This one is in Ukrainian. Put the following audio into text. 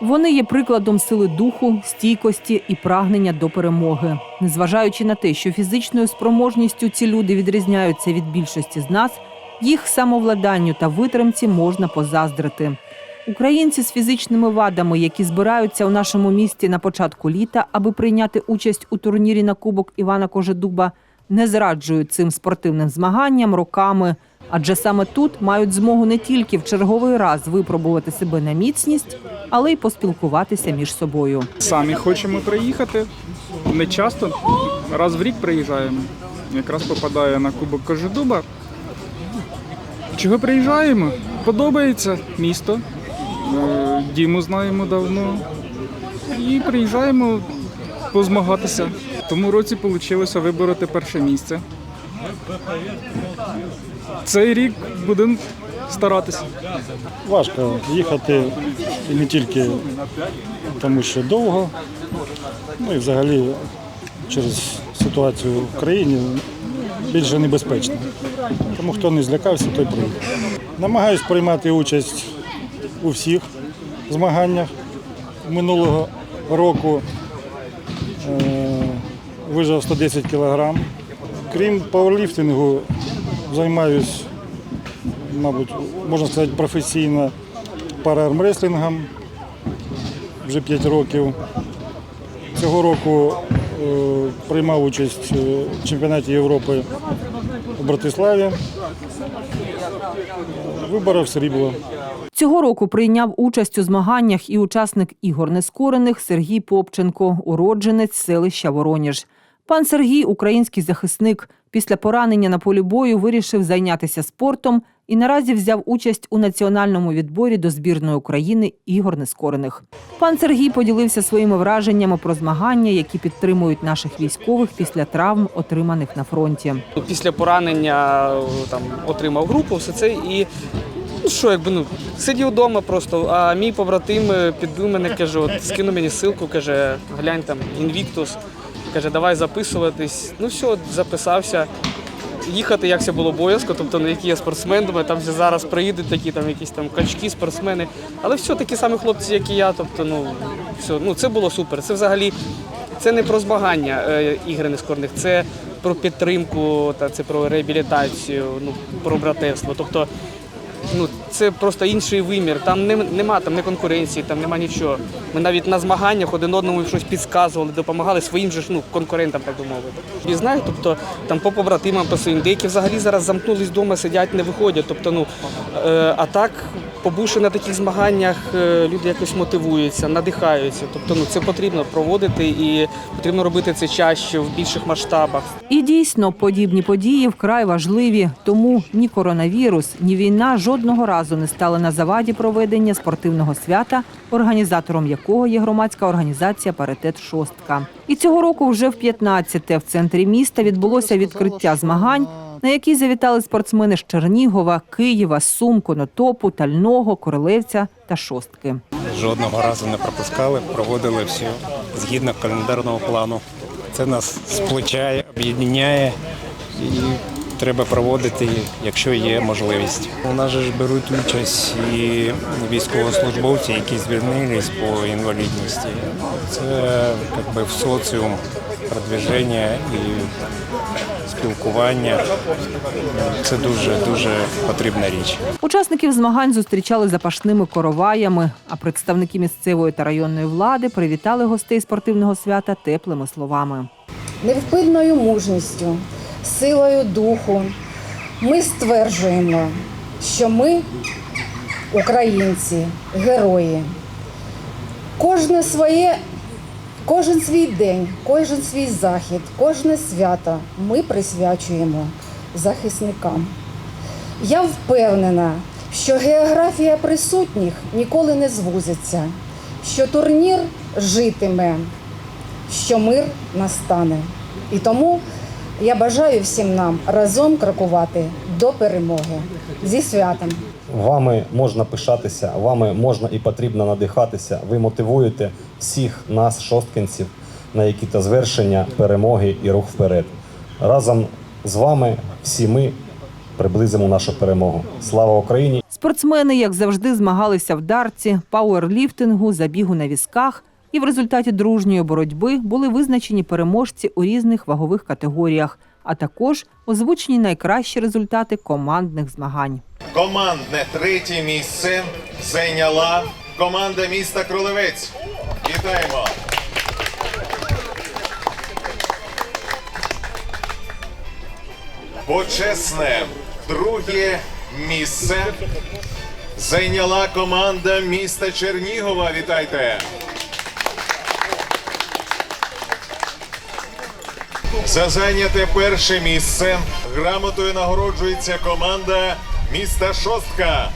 Вони є прикладом сили духу, стійкості і прагнення до перемоги. Незважаючи на те, що фізичною спроможністю ці люди відрізняються від більшості з нас, їх самовладанню та витримці можна позаздрити. Українці з фізичними вадами, які збираються у нашому місті на початку літа, аби прийняти участь у турнірі на Кубок Івана Кожедуба, не зраджують цим спортивним змаганням роками. Адже саме тут мають змогу не тільки в черговий раз випробувати себе на міцність, але й поспілкуватися між собою. Самі хочемо приїхати. Не часто, раз в рік приїжджаємо. Якраз попадає на Кубок Кожедуба. Чого приїжджаємо? Подобається місто. Е, Діму знаємо давно. І приїжджаємо позмагатися. Тому році вийшло вибороти перше місце. Цей рік будемо старатися. Важко їхати не тільки тому, що довго, ну і взагалі через ситуацію в країні більше небезпечно. Тому хто не злякався, той приїхав. Намагаюсь приймати участь у всіх змаганнях. Минулого року е, вижав 110 кілограм. Крім пауерліфтингу, займаюсь мабуть, можна сказати, професійно параармреслингом вже 5 років. Цього року е, приймав участь в чемпіонаті Європи у Братиславі. Виборов срібло. Цього року прийняв участь у змаганнях і учасник ігор нескорених Сергій Попченко, уродженець селища Вороніж. Пан Сергій, український захисник, після поранення на полі бою вирішив зайнятися спортом і наразі взяв участь у національному відборі до збірної України ігор нескорених. Пан Сергій поділився своїми враженнями про змагання, які підтримують наших військових після травм, отриманих на фронті. Після поранення там отримав групу, все це і. Ну що, якби ну сидів вдома просто, а мій побратим е, підбив мене, каже, от скинув мені ссылку, каже, глянь там Invictus, каже, давай записуватись. Ну все, записався. Їхати як це було обов'язково, тобто ну, які я спортсмен, там вже зараз приїдуть такі там якісь там качки, спортсмени. Але все такі самі хлопці, як і я. Тобто, ну все, ну це було супер. Це взагалі це не про змагання е, ігри нескорних, це про підтримку, та це про реабілітацію, ну про братерство. Тобто, ну це просто інший вимір. Там не, нема там не конкуренції, там нема нічого. Ми навіть на змаганнях один одному щось підказували, допомагали своїм же ж ну конкурентам, так би мовити. І знаю, тобто там по побратимам, по своїм, деякі взагалі зараз замкнулись вдома, сидять, не виходять. Тобто, ну е, а так, побувши на таких змаганнях, е, люди якось мотивуються, надихаються. Тобто, ну це потрібно проводити і потрібно робити це чаще в більших масштабах. І дійсно, подібні події вкрай важливі, тому ні коронавірус, ні війна жодного разу не стали на заваді проведення спортивного свята, організатором якого є громадська організація Паритет Шостка. І цього року, вже в 15-те в центрі міста відбулося відкриття змагань, на які завітали спортсмени з Чернігова, Києва, Сум, Конотопу, Тального, Королевця та Шостки. Жодного разу не пропускали, проводили все згідно календарного плану. Це нас сплочає, об'єднає і треба проводити, якщо є можливість. У нас же ж беруть участь і військовослужбовці, які звільнились по інвалідності. Це якби в соціум продвіження і спілкування. Це дуже дуже потрібна річ. Учасників змагань зустрічали запашними короваями, а представники місцевої та районної влади привітали гостей спортивного свята теплими словами. невпинною мужністю, силою духу ми стверджуємо, що ми, українці, герої. Кожне своє, кожен свій день, кожен свій захід, кожне свято ми присвячуємо захисникам. Я впевнена, що географія присутніх ніколи не звузиться, що турнір житиме, що мир настане. І тому я бажаю всім нам разом крокувати до перемоги зі святом. Вами можна пишатися, вами можна і потрібно надихатися. Ви мотивуєте всіх нас, шосткинців, на які-то звершення, перемоги і рух вперед. Разом з вами всі ми приблизимо нашу перемогу. Слава Україні! Спортсмени, як завжди, змагалися в дарці, пауерліфтингу, забігу на візках. І в результаті дружньої боротьби були визначені переможці у різних вагових категоріях, а також озвучені найкращі результати командних змагань. Командне третє місце зайняла команда міста Кролевець. Вітаємо! Почесне друге місце зайняла команда міста Чернігова. Вітайте! За зайняте перше місце грамотою нагороджується команда міста Шостка.